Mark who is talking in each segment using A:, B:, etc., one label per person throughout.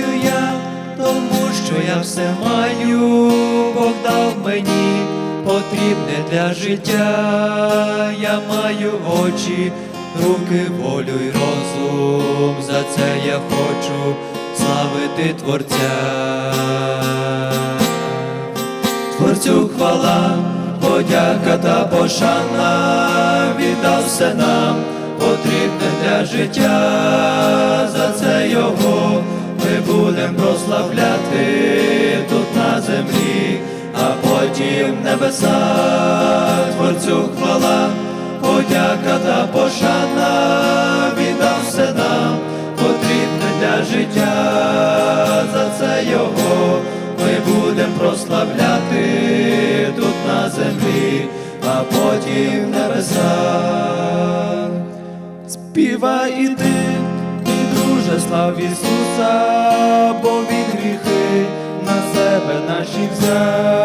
A: радію я, тому що я все маю, Бог дав мені потрібне для життя. Я маю очі, руки, волю й розум. За це я хочу славити Творця. Творцю хвала, подяка та пошана, віддав все нам, потрібне для життя, потім в небесах, Творцю хвала, подяка та пошана, віддав все нам, потрібне для життя, за це його ми будем прославляти тут на землі, а потім в небесах. Співай і ти, і друже, слав Ісуса, бо Він гріхи на себе наші взяв,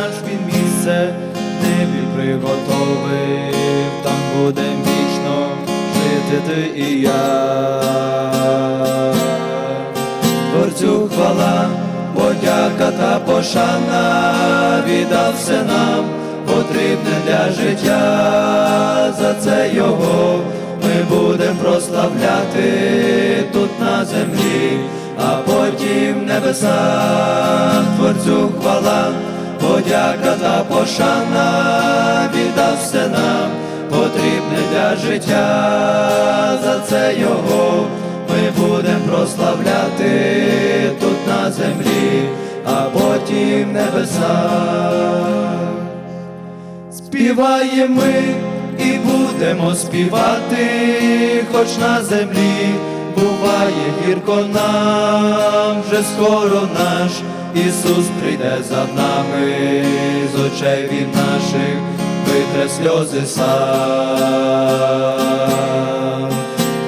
A: наш він місце небі приготовив, там будем вічно жити ти і я. Творцю хвала, подяка та пошана, віддав все нам, потрібне для життя, за це його ми будем прославляти тут на землі, а потім в небесах, Творцю хвала, подяка та пошана, віддав нам, потрібне для життя, за це його ми будем прославляти тут на землі, а потім в небесах. Співаємо ми і будемо співати, хоч на землі буває гірко нам, вже скоро наш Ісус прийде за нами, з очей він наших витре сльози сам.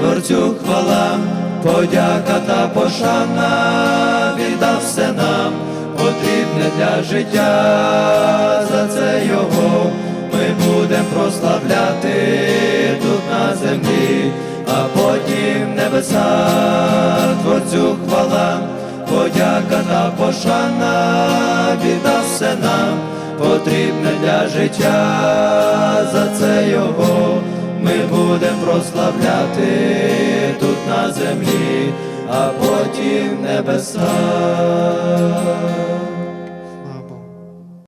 A: Творцю хвала, подяка та пошана, віддав все нам, потрібне для життя, за це його ми будем прославляти тут на землі, а потім в небесах, Творцю хвала, подяка та пошана, біда все нам, потрібне для життя, за це його ми будем прославляти тут на землі, а потім небеса.